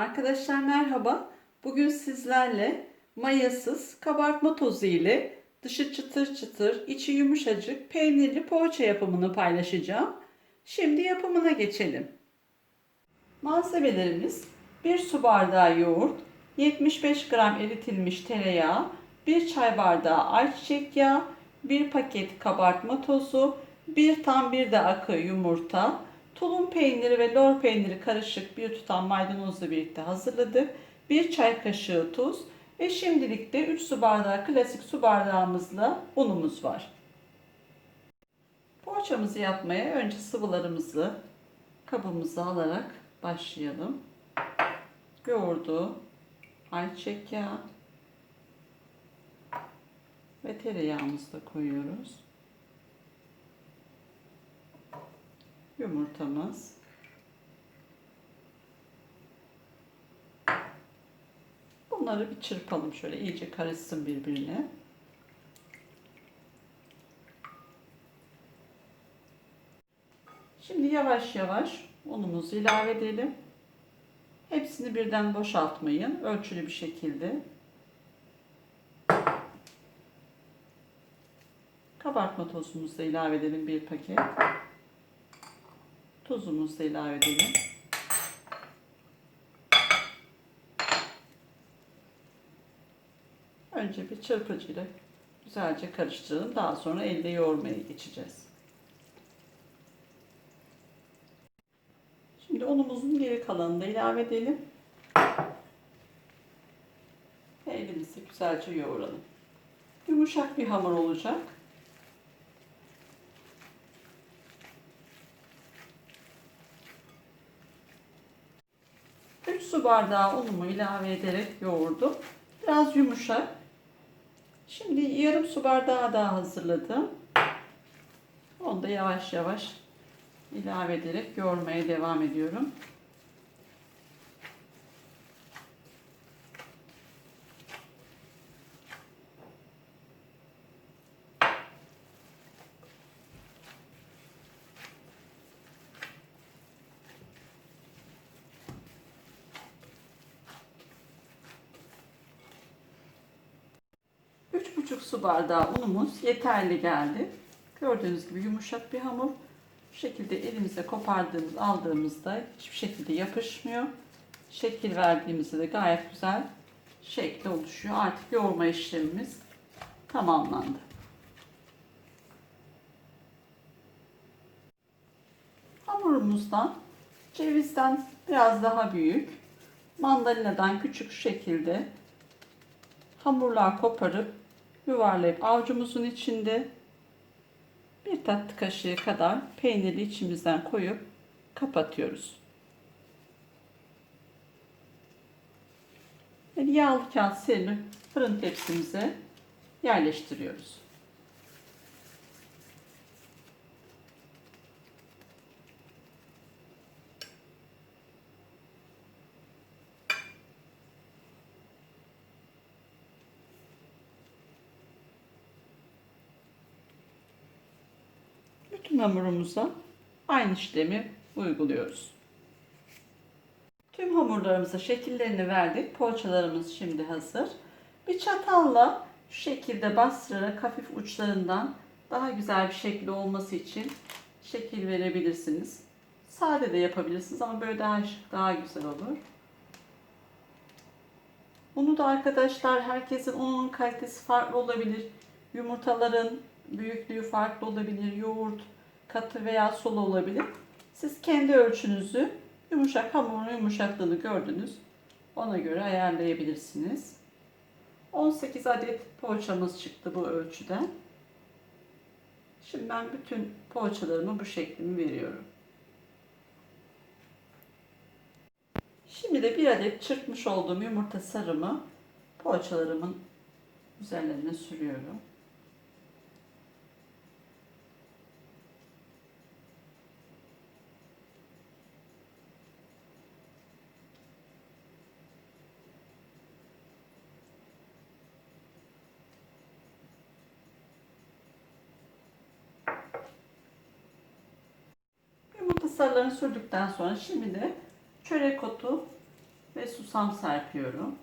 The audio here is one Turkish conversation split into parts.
Arkadaşlar merhaba. Bugün sizlerle mayasız kabartma tozu ile dışı çıtır çıtır, içi yumuşacık peynirli poğaça yapımını paylaşacağım. Şimdi yapımına geçelim. Malzemelerimiz 1 su bardağı yoğurt, 75 gram eritilmiş tereyağı, 1 çay bardağı ayçiçek yağı, 1 paket kabartma tozu, 1 tam 1 de akı yumurta, tulum peyniri ve lor peyniri karışık bir tutam maydanozla birlikte hazırladık. 1 çay kaşığı tuz ve şimdilik de 3 su bardağı klasik su bardağımızla unumuz var. Poğaçamızı yapmaya önce sıvılarımızı kabımıza alarak başlayalım. Yoğurdu, ayçiçek yağı ve tereyağımızı da koyuyoruz. Yumurtamız. Bunları bir çırpalım şöyle iyice karışsın birbirine. Şimdi yavaş yavaş unumuzu ilave edelim. Hepsini birden boşaltmayın. Ölçülü bir şekilde. Kabartma tozumuzu da ilave edelim bir paket. Tuzumuzu da ilave edelim. Önce bir çırpıcıyla güzelce karıştıralım. Daha sonra elde yoğurmaya geçeceğiz. Şimdi unumuzun geri kalanını da ilave edelim. Elimizi güzelce yoğuralım. Yumuşak bir hamur olacak. 3 su bardağı unumu ilave ederek yoğurdum. Biraz yumuşak. Şimdi yarım su bardağı daha hazırladım. Onu da yavaş yavaş ilave ederek yoğurmaya devam ediyorum. Buçuk su bardağı unumuz yeterli geldi. Gördüğünüz gibi yumuşak bir hamur. Bu şekilde elimize kopardığımız, aldığımızda hiçbir şekilde yapışmıyor. Şekil verdiğimizde de gayet güzel şekli oluşuyor. Artık yoğurma işlemimiz tamamlandı. Hamurumuzdan cevizden biraz daha büyük, mandalinadan küçük şekilde hamurlar koparıp yuvarlayıp avucumuzun içinde bir tatlı kaşığı kadar peyniri içimizden koyup kapatıyoruz. Ve yağlı kağıt serini fırın tepsimize yerleştiriyoruz. Bütün hamurumuza aynı işlemi uyguluyoruz. Tüm hamurlarımıza şekillerini verdik. Poğaçalarımız şimdi hazır. Bir çatalla şu şekilde bastırarak hafif uçlarından daha güzel bir şekli olması için şekil verebilirsiniz. Sade de yapabilirsiniz ama böyle daha şık, daha güzel olur. Unu da arkadaşlar herkesin ununun kalitesi farklı olabilir. Yumurtaların büyüklüğü farklı olabilir. Yoğurt katı veya sulu olabilir. Siz kendi ölçünüzü yumuşak hamurun yumuşaklığını gördünüz. Ona göre ayarlayabilirsiniz. 18 adet poğaçamız çıktı bu ölçüden. Şimdi ben bütün poğaçalarımı bu şeklimi veriyorum. Şimdi de bir adet çırpmış olduğum yumurta sarımı poğaçalarımın üzerlerine sürüyorum. Yumurta sarılarını sürdükten sonra şimdi de çörek otu ve susam serpiyorum.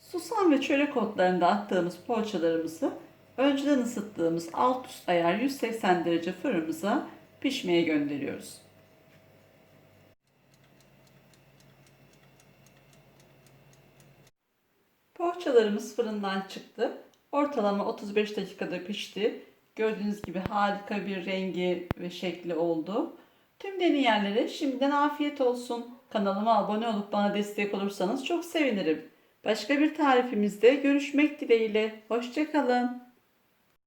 Susam ve çörek otlarında attığımız poğaçalarımızı önceden ısıttığımız alt üst ayar 180 derece fırınımıza pişmeye gönderiyoruz. Poğaçalarımız fırından çıktı. Ortalama 35 dakikada pişti. Gördüğünüz gibi harika bir rengi ve şekli oldu. Tüm deneyenlere şimdiden afiyet olsun. Kanalıma abone olup bana destek olursanız çok sevinirim. Başka bir tarifimizde görüşmek dileğiyle. Hoşçakalın.